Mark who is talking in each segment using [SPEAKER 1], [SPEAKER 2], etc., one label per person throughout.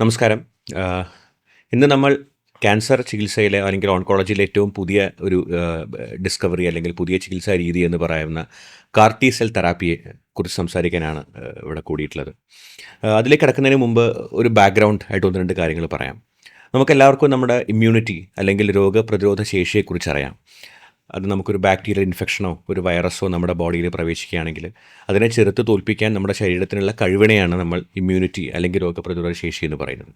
[SPEAKER 1] നമസ്കാരം. ഇന്ന് നമ്മൾ ക്യാൻസർ ചികിത്സയിലെ അല്ലെങ്കിൽ ഓൺകോളജിയിലെ ഏറ്റവും പുതിയ ഒരു ഡിസ്കവറി അല്ലെങ്കിൽ പുതിയ ചികിത്സാ രീതി എന്ന് പറയുന്ന കാർട്ടി സെൽ തെറാപ്പിയെ കുറിച്ച് സംസാരിക്കാനാണ് ഇവിടെ കൂടിയിട്ടുള്ളത്. അതിലേക്ക് കിടക്കുന്നതിന് മുമ്പ് ഒരു ബാക്ക്ഗ്രൗണ്ട് ആയിട്ട് ഒന്ന് രണ്ട് കാര്യങ്ങൾ പറയാം. നമുക്കെല്ലാവർക്കും നമ്മുടെ ഇമ്മ്യൂണിറ്റി അല്ലെങ്കിൽ രോഗപ്രതിരോധ ശേഷിയെക്കുറിച്ച് അറിയാം അത് നമുക്കൊരു ബാക്ടീരിയൽ ഇൻഫെക്ഷനോ ഒരു വൈറസോ നമ്മുടെ ബോഡിയിൽ പ്രവേശിക്കുകയാണെങ്കിൽ അതിനെ ചെറുത്ത് തോൽപ്പിക്കാൻ നമ്മുടെ ശരീരത്തിനുള്ള കഴിവിനെയാണ് നമ്മൾ ഇമ്മ്യൂണിറ്റി അല്ലെങ്കിൽ രോഗപ്രതിരോധ ശേഷി എന്ന് പറയുന്നത്.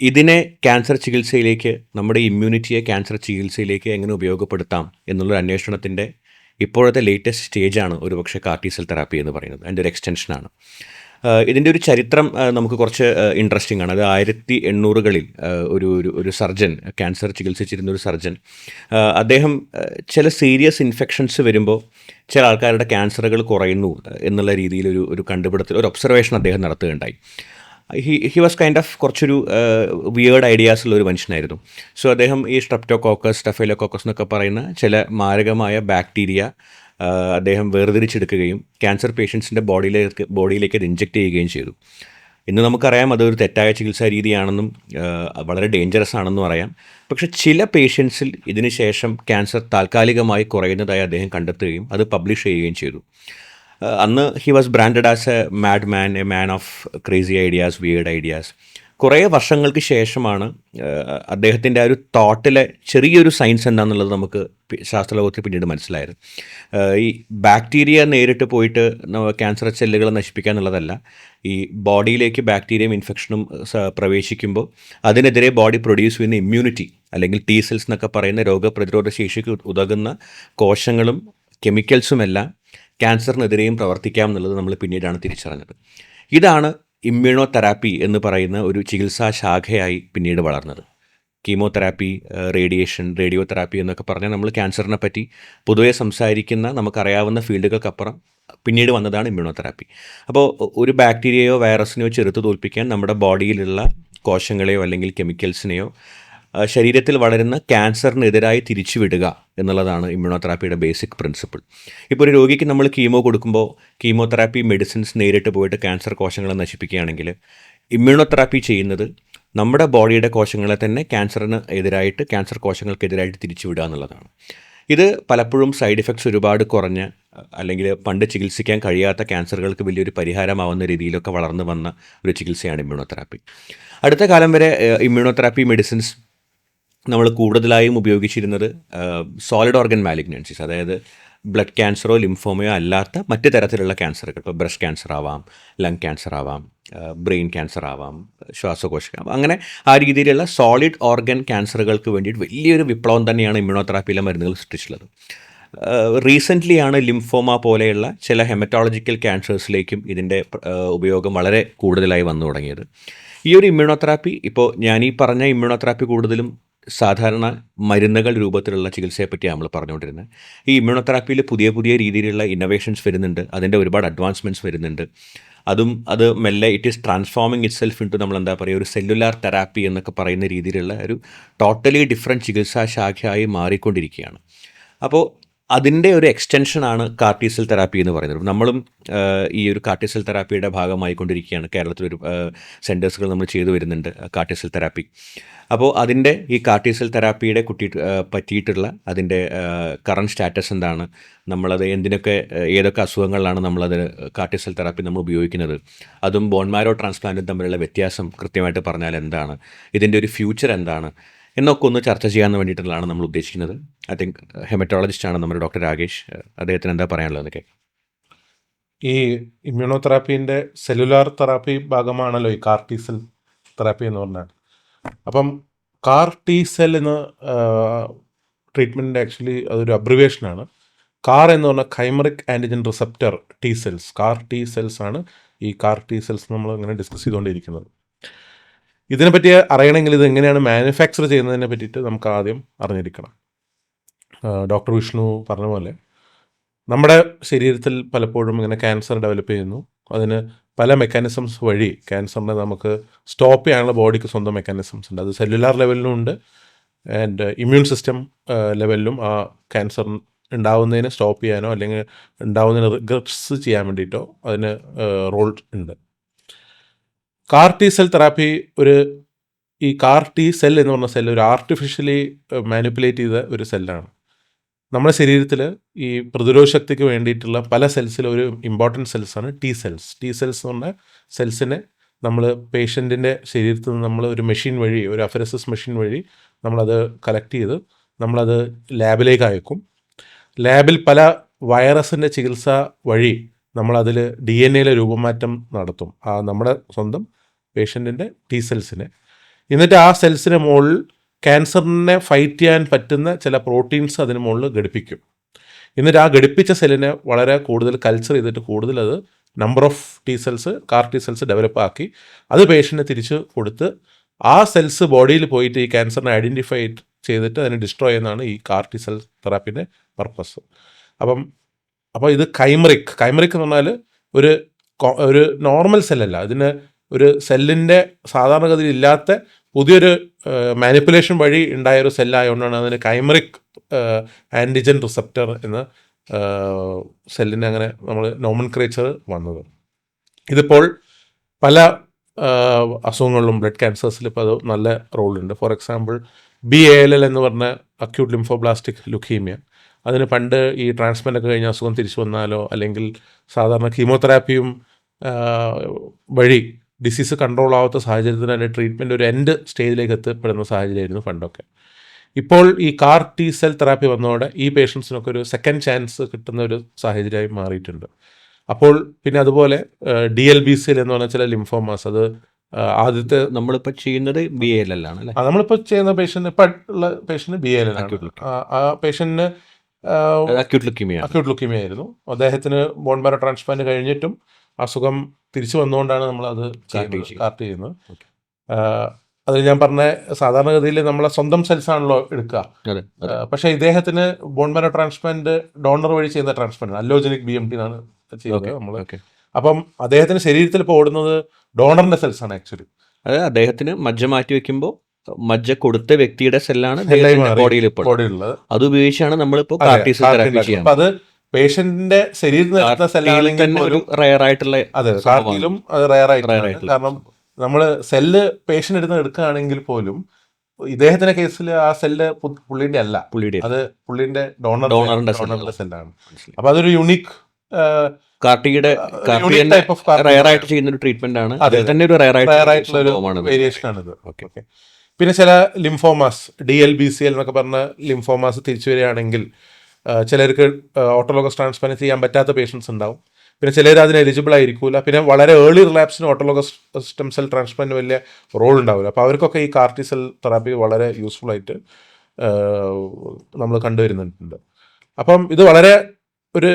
[SPEAKER 1] ഇതിനെ ക്യാൻസർ ചികിത്സയിലേക്ക് നമ്മുടെ ഇമ്മ്യൂണിറ്റിയെ ക്യാൻസർ ചികിത്സയിലേക്ക് എങ്ങനെ ഉപയോഗപ്പെടുത്താം എന്നുള്ളൊരു അന്വേഷണത്തിന്റെ ഇപ്പോഴത്തെ ലേറ്റസ്റ്റ് സ്റ്റേജാണ് ഒരുപക്ഷെ കാർട്ടിസെൽ തെറാപ്പി എന്ന് പറയുന്നത്. അതിന്റെ ഒരു എക്സ്റ്റൻഷനാണ് ഇതിന്റെ ഒരു ചരിത്രം നമുക്ക് കുറച്ച് ഇൻട്രസ്റ്റിംഗ് ആണ്. അത് ആയിരത്തി എണ്ണൂറുകളിൽ ഒരു ഒരു സർജൻ ക്യാൻസർ ചികിത്സിച്ചിരുന്ന ഒരു സർജൻ അദ്ദേഹം ചില സീരിയസ് ഇൻഫെക്ഷൻസ് വരുമ്പോൾ ചില ആൾക്കാരുടെ ക്യാൻസറുകൾ കുറയുന്നു എന്നുള്ള രീതിയിൽ ഒരു ഒരു കണ്ടുപിടുത്തൽ ഒരു ഒബ്സർവേഷൻ അദ്ദേഹം നടത്തുകയുണ്ടായി. He he was kind of കുറച്ചൊരു വിയേർഡ് ഐഡിയാസ് ഉള്ള ഒരു മനുഷ്യനായിരുന്നു. സോ അദ്ദേഹം ഈ സ്ട്രെപ്റ്റോകോക്കസ് സ്റ്റഫൈലോകോക്കസ് എന്നൊക്കെ പറയുന്ന ചില മാരകമായ ബാക്ടീരിയ അദ്ദേഹം വേർതിരിച്ചെടുക്കുകയും ക്യാൻസർ പേഷ്യൻസിന്റെ ബോഡിയിലേക്ക് ബോഡിയിലേക്ക് അത് ഇഞ്ചെക്ട് ചെയ്യുകയും ചെയ്തു. ഇന്ന് നമുക്കറിയാം അതൊരു തെറ്റായ ചികിത്സാ രീതിയാണെന്നും വളരെ ഡേഞ്ചറസ് ആണെന്നും അറിയാം. പക്ഷേ ചില പേഷ്യൻസിൽ ഇതിന് ശേഷം ക്യാൻസർ താൽക്കാലികമായി കുറയുന്നതായി അദ്ദേഹം കണ്ടെത്തുകയും അത് പബ്ലിഷ് ചെയ്യുകയും ചെയ്തു. അന്ന് he was branded as a mad man a man of crazy ideas weird ideas കുറേ വർഷങ്ങൾക്ക് ശേഷമാണ് അദ്ദേഹത്തിന്റെ ആ ഒരു തോട്ടിലെ ചെറിയൊരു സയൻസ് എന്താണെന്നുള്ളത് നമുക്ക് ശാസ്ത്രലോകത്തിൽ പിന്നീട് മനസ്സിലായത്. ഈ ബാക്ടീരിയ നേരിട്ട് പോയിട്ട് ക്യാൻസർ സെല്ലുകളെ നശിപ്പിക്കുക എന്നുള്ളതല്ല ഈ ബോഡിയിലേക്ക് ബാക്ടീരിയയും ഇൻഫെക്ഷനും പ്രവേശിക്കുമ്പോൾ അതിനെതിരെ ബോഡി പ്രൊഡ്യൂസ് ചെയ്യുന്ന ഇമ്മ്യൂണിറ്റി അല്ലെങ്കിൽ ടി സെൽസ് എന്നൊക്കെ പറയുന്ന രോഗപ്രതിരോധ ശേഷിക്ക് ഉതകുന്ന കോശങ്ങളും കെമിക്കൽസുമെല്ലാം ക്യാൻസറിനെതിരെയും പ്രവർത്തിക്കാം എന്നുള്ളത് നമ്മൾ പിന്നീടാണ് തിരിച്ചറിഞ്ഞത്. ഇതാണ് ഇമ്മ്യൂണോ തെറാപ്പി എന്ന് പറയുന്ന ഒരു ചികിത്സാ ശാഖയായി പിന്നീട് വളർന്നത്. കീമോതെറാപ്പി റേഡിയേഷൻ റേഡിയോ തെറാപ്പി എന്നൊക്കെ പറഞ്ഞാൽ നമ്മൾ ക്യാൻസറിനെ പറ്റി പൊതുവെ സംസാരിക്കുന്ന നമുക്കറിയാവുന്ന ഫീൽഡുകൾക്കപ്പുറം പിന്നീട് വന്നതാണ് ഇമ്മ്യൂണോതെറാപ്പി. അപ്പോൾ ഒരു ബാക്ടീരിയയോ വൈറസിനെയോ ചെറുത്ത് തോൽപ്പിക്കാൻ നമ്മുടെ ബോഡിയിലുള്ള കോശങ്ങളെയോ അല്ലെങ്കിൽ കെമിക്കൽസിനെയോ ശരീരത്തിൽ വളരുന്ന ക്യാൻസറിനെതിരായി തിരിച്ചുവിടുക എന്നുള്ളതാണ് ഇമ്മ്യൂണോതെറാപ്പിയുടെ ബേസിക് പ്രിൻസിപ്പിൾ. ഇപ്പോൾ ഒരു രോഗിക്ക് നമ്മൾ കീമോ കൊടുക്കുമ്പോൾ കീമോതെറാപ്പി മെഡിസിൻസ് നേരിട്ട് പോയിട്ട് ക്യാൻസർ കോശങ്ങളെ നശിപ്പിക്കുകയാണെങ്കിൽ ഇമ്മ്യൂണോതെറാപ്പി ചെയ്യുന്നത് നമ്മുടെ ബോഡിയുടെ കോശങ്ങളെ തന്നെ ക്യാൻസറിന് എതിരായിട്ട് ക്യാൻസർ കോശങ്ങൾക്കെതിരായിട്ട് തിരിച്ചുവിടുക എന്നുള്ളതാണ്. ഇത് പലപ്പോഴും സൈഡ് ഇഫക്ട്സ് ഒരുപാട് കുറഞ്ഞ അല്ലെങ്കിൽ പണ്ട് ചികിത്സിക്കാൻ കഴിയാത്ത ക്യാൻസറുകൾക്ക് വലിയൊരു പരിഹാരമാവുന്ന രീതിയിലൊക്കെ വളർന്നു വന്ന ഒരു ചികിത്സയാണ് ഇമ്മ്യൂണോതെറാപ്പി. അടുത്ത കാലം വരെ ഇമ്മ്യൂണോതെറാപ്പി മെഡിസിൻസ് നമ്മൾ കൂടുതലായും ഉപയോഗിച്ചിരുന്നത് സോളിഡ് ഓർഗൻ മാലിഗ്നൻസീസ് അതായത് ബ്ലഡ് ക്യാൻസറോ ലിംഫോമയോ അല്ലാത്ത മറ്റ് തരത്തിലുള്ള ക്യാൻസറുകൾ. ഇപ്പോൾ ബ്രസ്റ്റ് ക്യാൻസർ ആവാം ലങ് ക്യാൻസർ ആവാം ബ്രെയിൻ ക്യാൻസർ ആവാം ശ്വാസകോശ അങ്ങനെ ആ രീതിയിലുള്ള സോളിഡ് ഓർഗൻ ക്യാൻസറുകൾക്ക് വേണ്ടിയിട്ട് വലിയൊരു വിപ്ലവം തന്നെയാണ് ഇമ്മ്യൂണോതെറാപ്പിയിലെ മരുന്നുകൾ സൃഷ്ടിച്ചിട്ടുള്ളത്. റീസെന്റ്ലി ആണ് ലിംഫോമ പോലെയുള്ള ചില ഹെമറ്റോളജിക്കൽ ക്യാൻസേഴ്സിലേക്കും ഇതിന്റെ ഉപയോഗം വളരെ കൂടുതലായി വന്നു തുടങ്ങിയത്. ഈ ഒരു ഇമ്മ്യൂണോതെറാപ്പി ഇപ്പോൾ ഞാൻ ഈ പറഞ്ഞ ഇമ്മ്യൂണോതെറാപ്പി കൂടുതലും സാധാരണ മരുന്നുകൾ രൂപത്തിലുള്ള ചികിത്സയെ പറ്റിയാണ് നമ്മൾ പറഞ്ഞുകൊണ്ടിരുന്നത്. ഈ ഇമ്മ്യൂണോതെറാപ്പിയിൽ പുതിയ പുതിയ രീതിയിലുള്ള ഇന്നോവേഷൻസ് വരുന്നുണ്ട് അതിന്റെ ഒരുപാട് അഡ്വാൻസ്മെന്റ്സ് വരുന്നുണ്ട്. അതും അത് മെല്ലെ it is transforming itself into നമ്മൾ എന്താ പറയുക ഒരു സെല്ലുലാർ തെറാപ്പി എന്നൊക്കെ പറയുന്ന രീതിയിലുള്ള ഒരു ടോട്ടലി ഡിഫറെന്റ് ചികിത്സാ ശാഖയായി മാറിക്കൊണ്ടിരിക്കുകയാണ്. അപ്പോൾ അതിന്റെ ഒരു എക്സ്റ്റൻഷനാണ് കാർട്ടിസൽ തെറാപ്പി എന്ന് പറയുന്നത്. നമ്മളും ഈ ഒരു കാർട്ടിസൽ തെറാപ്പിയുടെ ഭാഗമായിക്കൊണ്ടിരിക്കുകയാണ്. കേരളത്തിലൊരു സെന്റേഴ്സുകൾ നമ്മൾ ചെയ്തു വരുന്നുണ്ട് കാർട്ടിസൽ തെറാപ്പി അപ്പോൾ അതിന്റെ ഈ കാർട്ടിസൽ തെറാപ്പിയുടെ കുട്ടി പറ്റിയിട്ടുള്ള അതിന്റെ കറണ്ട് സ്റ്റാറ്റസ് എന്താണ്? നമ്മളത് എന്തിനൊക്കെ ഏതൊക്കെ അസുഖങ്ങളിലാണ് നമ്മളത് കാർട്ടിസൽ തെറാപ്പി നമ്മൾ ഉപയോഗിക്കുന്നത്? അതും ബോൺമാരോ ട്രാൻസ്പ്ലാന്റും തമ്മിലുള്ള വ്യത്യാസം കൃത്യമായിട്ട് പറഞ്ഞാൽ എന്താണ്? ഇതിന്റെ ഒരു ഫ്യൂച്ചർ എന്താണ്? എന്നൊക്കെ ഒന്ന് ചർച്ച ചെയ്യാൻ വേണ്ടിയിട്ടുള്ളതാണ് നമ്മൾ ഉദ്ദേശിക്കുന്നത്. ഐ തിങ്ക് ഹെമറ്റോളജിസ്റ്റ് ആണ് നമ്മുടെ ഡോക്ടർ രാകേഷ്. അദ്ദേഹത്തിന് എന്താ പറയാനുള്ളത് കേൾക്കാം
[SPEAKER 2] ഈ ഇമ്മ്യൂണോ തെറാപ്പീന്റെ സെല്ലുലാർ തെറാപ്പി ഭാഗമാണല്ലോ ഈ കാർ ടി സെൽ തെറാപ്പി എന്ന് പറഞ്ഞാൽ അപ്പം കാർ ടി സെൽ എന്ന ട്രീറ്റ്മെന്റിന്റെ ആക്ച്വലി അതൊരു അബ്രിവേഷനാണ് കാർ എന്ന് പറഞ്ഞാൽ chimeric antigen receptor T cells CAR T cells ആണ് ഈ കാർ ടി സെൽസ് നമ്മൾ ഇങ്ങനെ ഡിസ്കസ് ചെയ്തുകൊണ്ടിരിക്കുന്നത്. ഇതിനെപ്പറ്റി അറിയണമെങ്കിൽ ഇത് എങ്ങനെയാണ് മാനുഫാക്ചർ ചെയ്യുന്നതിനെ പറ്റിയിട്ട് നമുക്ക് ആദ്യം അറിഞ്ഞിരിക്കണം. ഡോക്ടർ വിഷ്ണു പറഞ്ഞ പോലെ നമ്മുടെ ശരീരത്തിൽ പലപ്പോഴും ഇങ്ങനെ ക്യാൻസർ ഡെവലപ്പ് ചെയ്യുന്നു. അതിന് പല മെക്കാനിസംസ് വഴി ക്യാൻസറിനെ നമുക്ക് സ്റ്റോപ്പ് ചെയ്യാനുള്ള ബോഡിക്ക് സ്വന്തം മെക്കാനിസംസ് ഉണ്ട്. അത് സെല്ലുലാർ ലെവലിലും ഉണ്ട്. ആൻഡ് ഇമ്മ്യൂൺ സിസ്റ്റം ലെവലിലും ആ ക്യാൻസർ ഉണ്ടാവുന്നതിനെ സ്റ്റോപ്പ് ചെയ്യാനോ അല്ലെങ്കിൽ ഉണ്ടാവുന്നതിന് റിഗ്രസ് ചെയ്യാൻ വേണ്ടിയിട്ടോ അതിന് റോൾ ഉണ്ട്. കാർ ടി സെൽ തെറാപ്പി ഒരു ഈ കാർ ടി സെൽ എന്ന് പറഞ്ഞ സെൽ ഒരു ആർട്ടിഫിഷ്യലി മാനിപ്പുലേറ്റ് ചെയ്ത ഒരു സെല്ലാണ് നമ്മുടെ ശരീരത്തിൽ ഈ പ്രതിരോധ ശക്തിക്ക് വേണ്ടിയിട്ടുള്ള പല സെൽസിലും ഒരു ഇമ്പോർട്ടന്റ് സെൽസാണ് ടി സെൽസ് ടി സെൽസ് എന്ന് പറഞ്ഞ സെൽസിനെ നമ്മൾ പേഷ്യന്റിന്റെ ശരീരത്തിൽ നിന്ന് നമ്മൾ ഒരു മെഷീൻ വഴി ഒരു അഫരസിസ് മെഷീൻ വഴി നമ്മളത് കളക്ട് ചെയ്ത് നമ്മളത് ലാബിലേക്ക് അയക്കും. ലാബിൽ പല വൈറസിന്റെ ചികിത്സ വഴി നമ്മളതിൽ ഡി എൻ എയിലെ രൂപമാറ്റം നടത്തും. ആ നമ്മുടെ സ്വന്തം പേഷ്യന്റിന്റെ ടി സെൽസിനെ എന്നിട്ട് ആ സെൽസിന് മുകളിൽ ക്യാൻസറിനെ ഫൈറ്റ് ചെയ്യാൻ പറ്റുന്ന ചില പ്രോട്ടീൻസ് അതിന് മുകളിൽ ഘടിപ്പിക്കും. എന്നിട്ട് ആ ഘടിപ്പിച്ച സെല്ലിനെ വളരെ കൂടുതൽ കൾച്ചർ ചെയ്തിട്ട് കൂടുതൽ അത് number of T cells CAR T cells develop ആക്കി അത് പേഷ്യന്റിന് തിരിച്ച് കൊടുത്ത് ആ സെൽസ് ബോഡിയിൽ പോയിട്ട് ഈ ക്യാൻസറിനെ ഐഡന്റിഫൈ ചെയ്തിട്ട് അതിനെ ഡിസ്ട്രോയ് ചെയ്യുന്നതാണ് ഈ കാർ ടി സെൽ തെറാപ്പിന്റെ പർപ്പസ് അപ്പം അപ്പോൾ ഇത് കൈമറിക് കൈമറിക് എന്ന് പറഞ്ഞാൽ ഒരു ഒരു നോർമൽ സെല്ലല്ല ഇതിന് ഒരു സെല്ലിന്റെ സാധാരണഗതിയിൽ ഇല്ലാത്ത പുതിയൊരു മാനിപ്പുലേഷൻ വഴി ഉണ്ടായ ഒരു സെല്ലായതുകൊണ്ടാണ് അതിന് കൈമറിക് ആന്റിജൻ റിസപ്റ്റർ എന്ന സെല്ലിന് അങ്ങനെ നമ്മൾ നോമൻ ക്രേച്ചർ വന്നത്. ഇതിപ്പോൾ പല അസുഖങ്ങളിലും ബ്ലഡ് ക്യാൻസേഴ്സിൽ ഇപ്പോൾ അത് നല്ല റോളുണ്ട്. For example B A L L എന്ന് പറഞ്ഞ അക്യൂട്ട് ലിംഫോബ്ലാസ്റ്റിക് ലുക്കീമിയ അതിന് പണ്ട് ഈ ട്രാൻസ്പ്ലാന്റ് ഒക്കെ കഴിഞ്ഞ അസുഖം തിരിച്ചു വന്നാലോ അല്ലെങ്കിൽ സാധാരണ കീമോതെറാപ്പിയും വഴി ഡിസീസ് കൺട്രോൾ ആവാത്ത സാഹചര്യത്തിന് അതിന്റെ ട്രീറ്റ്മെന്റ് ഒരു എൻഡ് സ്റ്റേജിലേക്ക് എത്തപ്പെടുന്ന സാഹചര്യമായിരുന്നു പണ്ടൊക്കെ ഇപ്പോൾ ഈ കാർ ടി സെൽ തെറാപ്പി വന്നതോടെ ഈ പേഷ്യൻസിനൊക്കെ ഒരു സെക്കൻഡ് ചാൻസ് കിട്ടുന്ന ഒരു സാഹചര്യമായി മാറിയിട്ടുണ്ട്. അപ്പോൾ പിന്നെ അതുപോലെ D L B C L എന്ന് പറഞ്ഞ ചില ലിംഫോമാസ് അത് ആദ്യത്തെ
[SPEAKER 1] നമ്മളിപ്പോൾ ചെയ്യുന്നത് ബി എൽ അല്ലേ?
[SPEAKER 2] ആ, നമ്മളിപ്പോൾ ചെയ്യുന്ന പേഷ്യന്റ് ഇപ്പം ഉള്ള പേഷ്യന്റ് ബി എൽ
[SPEAKER 1] leukemia.
[SPEAKER 2] ആ പേഷ്യന്റിന്
[SPEAKER 1] അക്യൂട്ട് ലുക്കിമിയ
[SPEAKER 2] അക്യൂട്ട് ലുക്കീമിയ ആയിരുന്നു. അദ്ദേഹത്തിന് ബോൺ മാരോ ട്രാൻസ്പ്ലാന്റ് കഴിഞ്ഞിട്ടും അസുഖം തിരിച്ചു വന്നുകൊണ്ടാണ് നമ്മൾ അത്
[SPEAKER 1] സ്റ്റാർട്ട് ചെയ്യുന്നത്.
[SPEAKER 2] അത് ഞാൻ പറഞ്ഞ സാധാരണഗതിയിൽ നമ്മളെ സ്വന്തം സെൽസ് ആണല്ലോ എടുക്കുക. പക്ഷേ ഇദ്ദേഹത്തിന് ബോൺ മാരോ ട്രാൻസ്പ്ലാന്റ് ഡോണർ വഴി ചെയ്യുന്ന transplant allogenic B M T ആണ് ചെയ്യുന്നത് നമ്മൾ അപ്പം അദ്ദേഹത്തിന് ശരീരത്തിൽ ഇപ്പോൾ ഓടുന്നത് ഡോണറിന്റെ സെൽസ് ആണ് ആക്ച്വലി
[SPEAKER 1] അതായത് അദ്ദേഹത്തിന് മജ്ജ മാറ്റി വെക്കുമ്പോൾ മജ്ജ കൊടുത്ത വ്യക്തിയുടെ സെല്ലാണ്. ബോഡിയിൽ ഇപ്പോൾ. അത് ഉപയോഗിച്ചാണ് നമ്മളിപ്പോൾ
[SPEAKER 2] അതെ, പേഷ്യന്റിന്റെ ശരീരത്തിൽ
[SPEAKER 1] കാർട്ടിയിൽ
[SPEAKER 2] സെല്ലാണെങ്കിൽ
[SPEAKER 1] ഒരു റയർ ആയിട്ടുള്ള
[SPEAKER 2] അതെ. കാർട്ടിലും അത് റയർ ആയിട്ട്
[SPEAKER 1] ആയിട്ടുള്ള
[SPEAKER 2] കാരണം നമ്മൾ സെല്ല് പേഷ്യന്റ് എടുത്ത് എടുക്കുകയാണെങ്കിൽ പോലും ഇദ്ദേഹത്തിന്റെ കേസിൽ ആ സെല്ല് പുള്ളിന്റെ അല്ല.
[SPEAKER 1] പുള്ളിയുടെ
[SPEAKER 2] അത് പുള്ളിന്റെ ഡോണർ
[SPEAKER 1] ഡോണറിന്റെ.
[SPEAKER 2] സെല്ലാണ് അപ്പൊ അതൊരു unique
[SPEAKER 1] കാർട്ടിയുടെ CAR T
[SPEAKER 2] type of
[SPEAKER 1] rare ആയിട്ട് ചെയ്യുന്ന ഒരു ട്രീറ്റ്മെന്റ് ആണ്.
[SPEAKER 2] അതെ,
[SPEAKER 1] അതിൽ തന്നെ ഒരു റയർ
[SPEAKER 2] ആയിട്ടുള്ള വേരിയേഷൻ
[SPEAKER 1] ആണ് ഇത്. ഓക്കെ
[SPEAKER 2] പിന്നെ ചില lymphomas D L B C L എന്നൊക്കെ പറഞ്ഞ ലിംഫോമാസ് തിരിച്ചു വരികയാണെങ്കിൽ ചിലർക്ക് ഓട്ടോലോഗസ് ട്രാൻസ്പ്ലാന്റ് ചെയ്യാൻ പറ്റാത്ത പേഷ്യൻസ് ഉണ്ടാവും. പിന്നെ ചിലർ അതിന് എലിജിബിൾ ആയിരിക്കില്ല പിന്നെ വളരെ ഏർലി റിലാപ്സിന് ഓട്ടോലോഗസ് സ്റ്റെം സെൽ ട്രാൻസ്പ്ലാന്റ് വലിയ റോൾ ഉണ്ടാവില്ല. അപ്പോൾ അവർക്കൊക്കെ ഈ കാർട്ടി സെൽ തെറാപ്പി വളരെ യൂസ്ഫുൾ ആയിട്ട് നമ്മൾ കണ്ടുവരുന്നുണ്ട്. അപ്പം ഇത് വളരെ ഒരു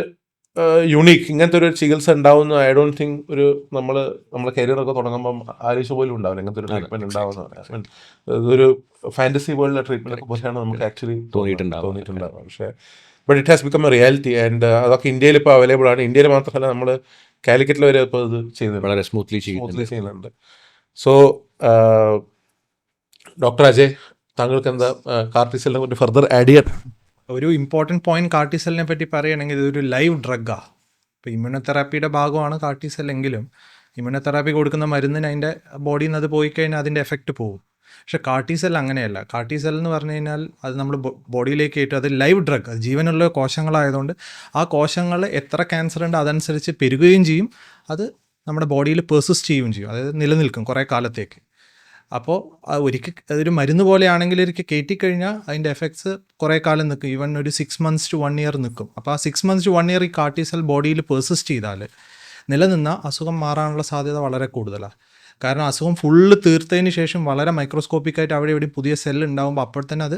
[SPEAKER 2] യുണീക്ക് ഇങ്ങനത്തെ ഒരു ചികിത്സ ഉണ്ടാവുന്ന ഐ ഡോണ്ട് തിങ്ക് ഒരു നമ്മൾ നമ്മുടെ കരിയറൊക്കെ തുടങ്ങുമ്പം ആലോചിച്ച പോലും ഉണ്ടാവില്ല. ഇങ്ങനത്തെ ഒരു ട്രീറ്റ്മെന്റ്. ഉണ്ടാവുന്ന ഇതൊരു ഫാന്റസി പോലുള്ള ട്രീറ്റ്മെന്റ് ഒക്കെ പോലെയാണ് നമുക്ക് ആക്ച്വലി
[SPEAKER 1] തോന്നിയിട്ടുണ്ടാവുക.
[SPEAKER 2] തോന്നിയിട്ടുണ്ടാവുക. പക്ഷേ but it has become a reality and അതൊക്കെ ഇന്ത്യയിൽ ഇപ്പോൾ അവൈലബിൾ ആണ്. ഇന്ത്യയിൽ മാത്രമല്ല നമ്മൾ കാലിക്കറ്റിൽ വരെ ഇപ്പോൾ ഇത് ചെയ്യുന്നുണ്ട്.
[SPEAKER 1] വളരെ സ്മൂത്ത്ലി
[SPEAKER 2] സ്മൂത്ത്ലി
[SPEAKER 1] ചെയ്യുന്നത്
[SPEAKER 2] ചെയ്യുന്നുണ്ട്. സോ ഡോക്ടർ അജയ് താങ്കൾക്ക് എന്താ കാർട്ടിസലിനെ കുറിച്ച് ഫർദർ ആഡ് ചെയ്യാൻ?
[SPEAKER 3] ഒരു ഇമ്പോർട്ടന്റ് പോയിന്റ് കാർട്ടിസെല്ലിനെ പറ്റി പറയുകയാണെങ്കിൽ ഇതൊരു ലൈവ് ഡ്രഗാണ് ഇപ്പോൾ ഇമ്മ്യൂണോതെറാപ്പിയുടെ ഭാഗമാണ് കാർട്ടിസെല്ലെങ്കിലും എങ്കിലും ഇമ്മ്യൂണോതെറാപ്പി കൊടുക്കുന്ന മരുന്നിന് അതിന്റെ ബോഡിയിൽ നിന്ന് അത് പോയി കഴിഞ്ഞാൽ അതിന്റെ എഫക്റ്റ് പോകും. പക്ഷെ കാർട്ടിസെൽ അങ്ങനെയല്ല. കാർട്ടിസെൽ എന്ന് പറഞ്ഞു കഴിഞ്ഞാൽ അത് നമ്മൾ ബോഡിയിലേക്ക് ഏറ്റവും അത് ലൈവ് ഡ്രഗ് അത് ജീവനുള്ള കോശങ്ങളായതുകൊണ്ട് ആ കോശങ്ങൾ എത്ര ക്യാൻസർ ഉണ്ട് അതനുസരിച്ച് പെരുകുകയും ചെയ്യും. അത് നമ്മുടെ ബോഡിയിൽ പെർസിസ്റ്റ് ചെയ്യുകയും ചെയ്യും. അതായത് നിലനിൽക്കും കുറേ കാലത്തേക്ക്. അപ്പോൾ ഒരിക്കൽ അതൊരു മരുന്ന് പോലെയാണെങ്കിൽ ഒരിക്കൽ കയറ്റിക്കഴിഞ്ഞാൽ അതിന്റെ എഫക്ട്സ് കുറേ കാലം നിൽക്കും. ഈവൻ ഒരു six months to one year നിൽക്കും. അപ്പോൾ ആ six months to one year ഈ കാർട്ടിസെൽ ബോഡിയിൽ പെർസിസ്റ്റ് ചെയ്താൽ നിലനിന്ന അസുഖം മാറാനുള്ള സാധ്യത വളരെ കൂടുതലാണ് കാരണം അസുഖം ഫുള്ള് തീർത്തതിന് ശേഷം വളരെ മൈക്രോസ്കോപ്പിക് ആയിട്ട് അവിടെ ഇവിടെ പുതിയ സെല്ല് ഉണ്ടാകുമ്പോൾ അപ്പോൾ തന്നെ അത്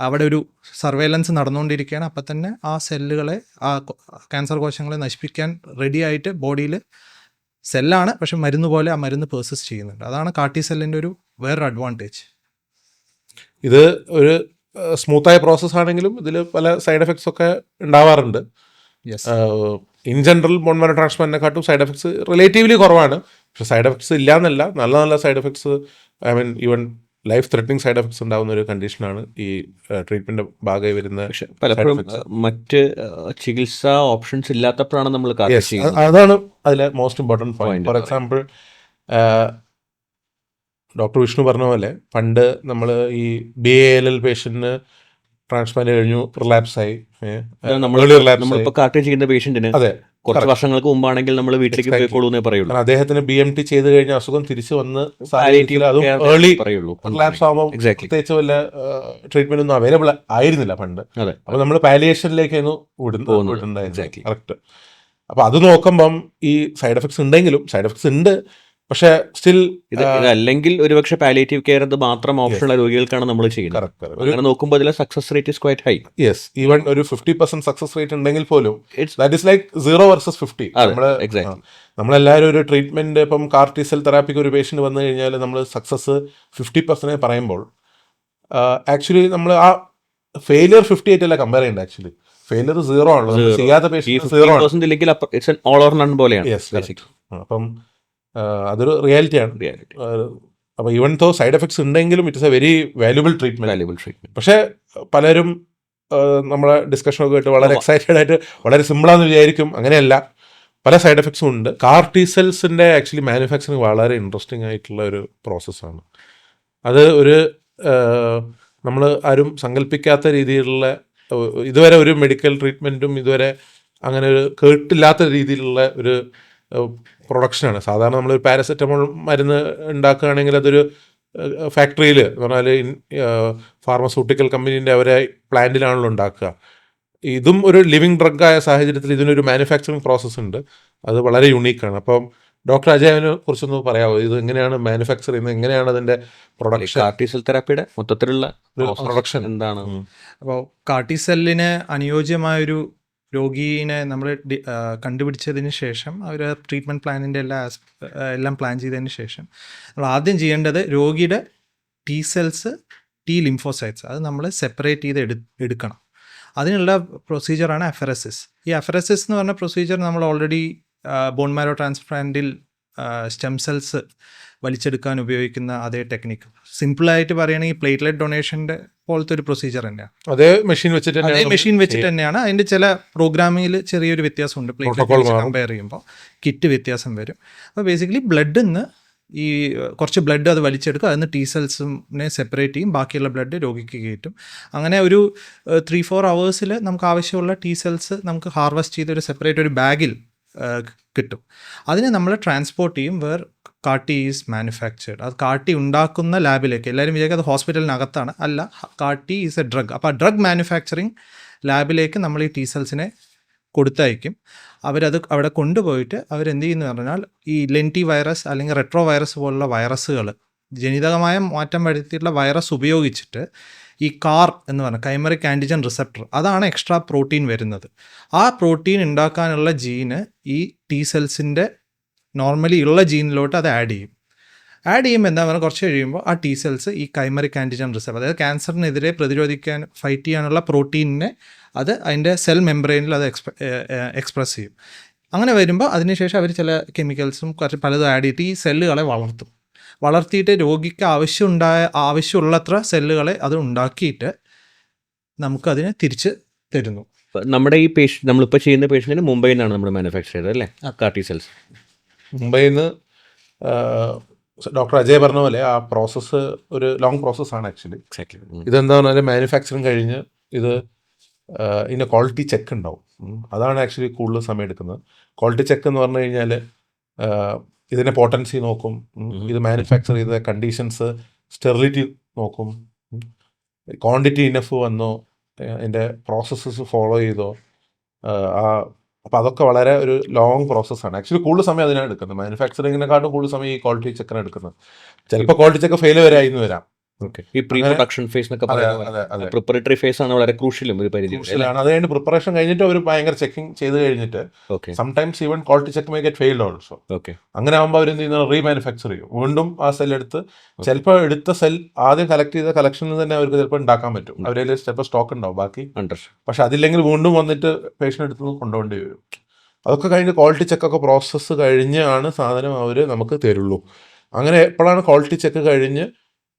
[SPEAKER 3] അവിടെ ഒരു സർവേലൻസ് നടന്നുകൊണ്ടിരിക്കുകയാണ്. അപ്പം തന്നെ ആ സെല്ലുകളെ ആ ക്യാൻസർ കോശങ്ങളെ നശിപ്പിക്കാൻ റെഡിയായിട്ട് ബോഡിയിൽ സെല്ലാണ് പക്ഷെ മരുന്ന് പോലെ ആ മരുന്ന് പേഴ്സസ് ചെയ്യുന്നുണ്ട്. അതാണ് കാട്ടി സെല്ലിന്റെ ഒരു വേറൊരു അഡ്വാന്റേജ്
[SPEAKER 2] ഇത് ഒരു സ്മൂത്തായ പ്രോസസ് ആണെങ്കിലും ഇതിൽ പല സൈഡ് എഫക്ട്സ് ഒക്കെ ഉണ്ടാവാറുണ്ട്.
[SPEAKER 3] Yes
[SPEAKER 2] in general bone marrow ട്രാൻസ്പ്ലാന്റിനെക്കാട്ടും side effects relatively കുറവാണ്. പക്ഷെ സൈഡ് എഫക്ട്സ് ഇല്ല എന്നല്ല നല്ല നല്ല side effects I mean even life threatening side effects ഉണ്ടാകുന്ന ഒരു കണ്ടീഷനാണ് ഈ ട്രീറ്റ്മെന്റ് ഭാഗമായി വരുന്ന
[SPEAKER 1] പലപ്പോഴും മറ്റ് ചികിത്സാ ഓപ്ഷൻസ് ഇല്ലാത്തപ്പോഴാണ് നമ്മൾ
[SPEAKER 2] അതാണ് അതിലെ most important point for example doctor Vishnu പറഞ്ഞ പോലെ പണ്ട് നമ്മൾ ഈ ബി എ എൽ എൽ പേഷ്യന്റിന് ട്രാൻസ്പ്ലാന്റ് കഴിഞ്ഞു റിലാപ്സ് ആയി
[SPEAKER 1] നമ്മൾ
[SPEAKER 2] ആയി.
[SPEAKER 1] ചെയ്യുന്ന
[SPEAKER 2] അതെ.
[SPEAKER 1] കുറച്ച്. വർഷങ്ങൾക്ക് മുമ്പാണെങ്കിൽ നമ്മൾ വീട്ടിലേക്ക്. പോയിക്കോളൂ എന്നേ പറയുള്ളൂ
[SPEAKER 2] അദ്ദേഹത്തിന് ബി എം ടി ചെയ്ത് കഴിഞ്ഞ അസുഖം തിരിച്ചു വന്ന്
[SPEAKER 1] Palliative
[SPEAKER 2] സാഹചര്യത്തിൽ അതും
[SPEAKER 1] care
[SPEAKER 2] ഏർലി
[SPEAKER 1] പറയുള്ളൂ
[SPEAKER 2] റിലാപ്സ് ആകുമ്പോൾ
[SPEAKER 1] എക്സാക്ട്ലി
[SPEAKER 2] പ്രത്യേകിച്ച് വല്ല ട്രീറ്റ്മെന്റ് ഒന്നും അവൈലബിൾ ആയിരുന്നില്ല പണ്ട് അപ്പൊ നമ്മൾ പാലിയേഷനിലേക്കായിരുന്നു. വിടുന്നത്. കറക്റ്റ് അപ്പൊ അത് നോക്കുമ്പം ഈ സൈഡ് എഫക്ട്സ് ഉണ്ടെങ്കിലും സൈഡ് എഫക്ട്സ് ഉണ്ട് പക്ഷെ സ്റ്റിൽ
[SPEAKER 1] ഇത് അല്ലെങ്കിൽ ഒരുപക്ഷെ പാലിയേറ്റീവ് കെയർ എന്ന് മാത്രം ഓപ്ഷനുള്ള രോഗികൾക്കാണ് നമ്മൾ ചെയ്യുന്നത്. അങ്ങനെ നോക്കുമ്പോൾ അതിലെ success rate is quite high
[SPEAKER 2] yes even ഒരു ഫിഫ്റ്റി പെർസെന്റ് സക്സസ് റേറ്റ് ഉണ്ടെങ്കിൽ പോലും that is like zero versus fifty നമ്മളെല്ലാവരും ഒരു ട്രീറ്റ്മെന്റ് ഇപ്പം കാർട്ടിസെൽ തെറാപ്പിക്ക് ഒരു പേഷ്യന്റ് വന്നു കഴിഞ്ഞാൽ നമ്മൾ സക്സസ് ഫിഫ്റ്റി പെർസെന്റ് പറയുമ്പോൾ ആക്ച്വലി നമ്മൾ ആ ഫെയിലിയർ ഫിഫ്റ്റി ആയിട്ടല്ല കമ്പയർ ചെയ്യേണ്ടത് ആക്ച്വലി ഫെയിലിയർ സീറോ ആണല്ലോ. ചെയ്യാത്ത patient zero
[SPEAKER 1] it's all or none പോലെയാണ്
[SPEAKER 2] അപ്പം അതൊരു റിയാലിറ്റിയാണ്.
[SPEAKER 1] റിയാലിറ്റി.
[SPEAKER 2] അപ്പോൾ ഈവൻ തോ സൈഡ് എഫക്ട്സ് ഉണ്ടെങ്കിലും it's a very valuable treatment
[SPEAKER 1] valuable treatment
[SPEAKER 2] പക്ഷേ പലരും നമ്മളെ ഡിസ്കഷനൊക്കെ കേട്ട് വളരെ എക്സൈറ്റഡ് ആയിട്ട് വളരെ സിമ്പിളാന്ന് വിചാരിക്കും. അങ്ങനെയല്ല. പല സൈഡ് എഫക്ട്സും ഉണ്ട്. കാർ ടി സെൽസിന്റെ ആക്ച്വലി മാനുഫാക്ചറിങ് വളരെ ഇൻട്രസ്റ്റിംഗ് ആയിട്ടുള്ള ഒരു പ്രോസസ്സാണ് അത് ഒരു നമ്മൾ ആരും സങ്കല്പിക്കാത്ത രീതിയിലുള്ള ഇതുവരെ ഒരു മെഡിക്കൽ ട്രീറ്റ്മെന്റും ഇതുവരെ അങ്ങനെ ഒരു കേട്ടില്ലാത്ത രീതിയിലുള്ള ഒരു പ്രൊഡക്ഷനാണ് സാധാരണ നമ്മളൊരു പാരസെറ്റമോൾ മരുന്ന് ഉണ്ടാക്കുകയാണെങ്കിൽ അതൊരു ഫാക്ടറിയിൽ എന്ന് പറഞ്ഞാൽ ഫാർമസ്യൂട്ടിക്കൽ കമ്പനീന്റെ അവരെ പ്ലാന്റിലാണല്ലോ ഉണ്ടാക്കുക. ഇതും ഒരു ലിവിങ് ഡ്രഗ് ആയ സാഹചര്യത്തിൽ ഇതിനൊരു മാനുഫാക്ചറിങ് പ്രോസസ്സ് ഉണ്ട്. അത് വളരെ യുണീക്കാണ് അപ്പം ഡോക്ടർ അജയനെ കുറിച്ചൊന്ന് പറയാമോ ഇത് എങ്ങനെയാണ് മാനുഫാക്ചർ ചെയ്യുന്നത്? എങ്ങനെയാണ് അതിന്റെ പ്രൊഡക്ഷൻ
[SPEAKER 1] കാർട്ടിസെൽ തെറാപ്പിയുടെ മൊത്തത്തിലുള്ള
[SPEAKER 2] പ്രൊഡക്ഷൻ
[SPEAKER 1] എന്താണ്?
[SPEAKER 3] അപ്പോൾ കാർട്ടിസെല്ലിന് അനുയോജ്യമായൊരു രോഗീനെ നമ്മൾ കണ്ടുപിടിച്ചതിന് ശേഷം അവർ ട്രീറ്റ്മെന്റ് പ്ലാനിന്റെ എല്ലാ എല്ലാം പ്ലാൻ ചെയ്തതിന് ശേഷം നമ്മൾ ആദ്യം ചെയ്യേണ്ടത് രോഗിയുടെ ടി സെൽസ് ടി ലിംഫോസൈറ്റ്സ് അത് നമ്മൾ സെപ്പറേറ്റ് ചെയ്ത് എടു എടുക്കണം. അതിനുള്ള പ്രൊസീജിയറാണ് അഫറസിസ് ഈ അഫറസിസ് എന്ന് പറഞ്ഞ പ്രൊസീജിയർ നമ്മൾ ഓൾറെഡി ബോൺ മാരോ ട്രാൻസ്പ്ലാന്റിൽ സ്റ്റെം സെൽസ് വലിച്ചെടുക്കാൻ ഉപയോഗിക്കുന്ന അതേ ടെക്നിക്ക് സിമ്പിളായിട്ട് പറയുകയാണെങ്കിൽ പ്ലേറ്റ്ലെറ്റ് ഡൊണേഷന്റെ പോലത്തെ ഒരു പ്രൊസീജിയർ തന്നെയാണ്.
[SPEAKER 2] അതേ മെഷീൻ വെച്ചിട്ട്
[SPEAKER 3] അതേ മെഷീൻ വെച്ചിട്ട് തന്നെയാണ്. അതിന്റെ ചില പ്രോഗ്രാമിങ്ങിൽ ചെറിയൊരു വ്യത്യാസമുണ്ട്.
[SPEAKER 2] പ്ലേറ്റ്ലെറ്റ്.
[SPEAKER 3] കമ്പയർ ചെയ്യുമ്പോൾ കിറ്റ് വ്യത്യാസം വരും. അപ്പോൾ ബേസിക്കലി ബ്ലഡിൽ നിന്ന് ഈ കുറച്ച് ബ്ലഡ് അത് വലിച്ചെടുക്കും. അതിന് ടി സെൽസിനെ സെപ്പറേറ്റ് ചെയ്യും. ബാക്കിയുള്ള ബ്ലഡ് രോഗിക്ക് കയറ്റും. അങ്ങനെ ഒരു ത്രീ ഫോർ അവേഴ്സിൽ നമുക്ക് ആവശ്യമുള്ള ടി സെൽസ് നമുക്ക് ഹാർവെസ്റ്റ് ചെയ്ത് ഒരു സെപ്പറേറ്റ് ഒരു ബാഗിൽ കിട്ടും. അതിനെ നമ്മൾ ട്രാൻസ്പോർട്ട് ചെയ്യും. വേർ കാട്ടി ഈസ് മാനുഫാക്ചേർഡ് അത് കാട്ടി ഉണ്ടാക്കുന്ന ലാബിലേക്ക് എല്ലാവരും വിചാരിക്കും അത് ഹോസ്പിറ്റലിനകത്താണ്. അല്ല കാട്ടി ഈസ് എ ഡ്രഗ് അപ്പോൾ ആ ഡ്രഗ് മാനുഫാക്ചറിങ് ലാബിലേക്ക് നമ്മൾ ഈ ടി സെൽസിനെ കൊടുത്തയക്കും. അവരത് അവിടെ കൊണ്ടുപോയിട്ട് അവരെന്ത് ചെയ്യുന്നു പറഞ്ഞാൽ ഈ ലെന്റി വൈറസ് അല്ലെങ്കിൽ റെട്രോ വൈറസ് പോലുള്ള വൈറസുകൾ ജനിതകമായ മാറ്റം വരുത്തിയിട്ടുള്ള വൈറസ് ഉപയോഗിച്ചിട്ട് ഈ കാർ എന്ന് പറഞ്ഞ കൈമറിക് ആന്റിജൻ റിസപ്റ്റർ അതാണ് എക്സ്ട്രാ പ്രോട്ടീൻ വരുന്നത്. ആ പ്രോട്ടീൻ ഉണ്ടാക്കാനുള്ള ജീന് ഈ ടി സെൽസിന്റെ നോർമലി ഉള്ള ജീനിലോട്ട് അത് ആഡ് ചെയ്യും. ആഡ് ചെയ്യുമ്പോൾ എന്താ പറയുക? കുറച്ച് കഴിയുമ്പോൾ ആ ടി സെൽസ് ഈ കൈമറി ആന്റിജൻ റിസർവ് അതായത് ക്യാൻസറിനെതിരെ പ്രതിരോധിക്കാൻ ഫൈറ്റ് ചെയ്യാനുള്ള പ്രോട്ടീനിനെ അത് അതിന്റെ സെൽ മെംബ്രെയിനിൽ അത് എക്സ്പ എക്സ്പ്രസ് ചെയ്യും. അങ്ങനെ വരുമ്പോൾ അതിനുശേഷം അവർ ചില കെമിക്കൽസും കുറച്ച് പലതും ആഡ് ചെയ്തിട്ട് ഈ സെല്ലുകളെ വളർത്തും. വളർത്തിയിട്ട് രോഗിക്ക് ആവശ്യമുണ്ടായ ആവശ്യമുള്ളത്ര സെല്ലുകളെ അത് ഉണ്ടാക്കിയിട്ട് നമുക്കതിനെ തിരിച്ച് തരുന്നു.
[SPEAKER 1] നമ്മുടെ ഈ പേഷ്യൻ നമ്മളിപ്പോൾ ചെയ്യുന്ന പേഷ്യന്റിന് മുംബൈയിൽ നിന്നാണ് നമ്മൾ മാനുഫാക്ചർ ചെയ്തത് അല്ലേ? കാർട്ടി സെൽസ്
[SPEAKER 2] മുംബൈയിൽ നിന്ന് ഡോക്ടർ അജയ് പറഞ്ഞ പോലെ ആ പ്രോസസ്സ് ഒരു ലോങ് പ്രോസസ്സാണ് ആക്ച്വലി
[SPEAKER 1] എക്സാക്ട്ലി
[SPEAKER 2] ഇതെന്താ പറഞ്ഞാൽ മാനുഫാക്ചറിങ് കഴിഞ്ഞ് ഇത് ഇതിന്റെ ക്വാളിറ്റി ചെക്ക് ഉണ്ടാവും. അതാണ് ആക്ച്വലി കൂടുതൽ സമയം എടുക്കുന്നത്. ക്വാളിറ്റി ചെക്ക് എന്ന് പറഞ്ഞു കഴിഞ്ഞാൽ ഇതിന്റെ പോട്ടൻസി നോക്കും. ഇത് മാനുഫാക്ചർ ചെയ്ത കണ്ടീഷൻസ് സ്റ്റെറിലിറ്റി നോക്കും. ക്വാണ്ടിറ്റി ഇനഫ് വന്നോ അതിന്റെ പ്രോസസ്സസ് ഫോളോ ചെയ്തോ ആ അപ്പോൾ അതൊക്കെ വളരെ ഒരു ലോങ് പ്രോസസ്സാണ് ആക്ച്വലി കൂടുതൽ സമയം അതിനാണ് എടുക്കുന്നത്. മാനുഫാക്ചറിങ്ങിനെക്കാട്ടും കൂടുതൽ സമയം ഈ ക്വാളിറ്റി ചെക്കിനാണ് എടുക്കുന്നത്. ചിലപ്പോൾ ക്വാളിറ്റി ചെക്ക് ഫെയിൽ വരെ
[SPEAKER 1] ആയിരുന്നു വരാം. ഈ പ്രീ പ്രൊഡക്ഷൻ ഫേസ് എന്നൊക്കെ പറയുന്നത് പ്രിപ്പറേറ്ററി ഫേസ് ആണ് വളരെ ക്രൂഷ്യലും ഒരു പരിധി?
[SPEAKER 2] ആണ്. അത് കഴിഞ്ഞ് പ്രിപ്പറേഷൻ കഴിഞ്ഞിട്ട് അവർ ഭയങ്കര ചെക്കിംഗ് ചെയ്ത് കഴിഞ്ഞിട്ട് sometimes even quality check may get failed also
[SPEAKER 1] okay
[SPEAKER 2] അങ്ങനെ ആകുമ്പോൾ അവർ എന്ത് ചെയ്യുന്നത് റീമാനുഫാക്ചർ ചെയ്യും. വീണ്ടും ആ സെൽ എടുത്ത് ചിലപ്പോൾ എടുത്ത സെൽ ആദ്യം കളക്ട് ചെയ്ത കളക്ഷനിൽ തന്നെ അവർക്ക് ചിലപ്പോൾ ഉണ്ടാക്കാൻ പറ്റും. അവരെ ചിലപ്പോൾ സ്റ്റോക്ക് ഉണ്ടാവും. ബാക്കി പക്ഷെ അതില്ലെങ്കിൽ വീണ്ടും വന്നിട്ട് പേഷ്യന്റ് എടുത്ത് കൊണ്ടുപോകേണ്ടി വരും. അതൊക്കെ കഴിഞ്ഞ് ക്വാളിറ്റി ചെക്കൊക്കെ പ്രോസസ്സ് കഴിഞ്ഞാണ് സാധനം അവർ നമുക്ക് തരുള്ളൂ. അങ്ങനെ എപ്പോഴാണ് ക്വാളിറ്റി ചെക്ക് കഴിഞ്ഞ്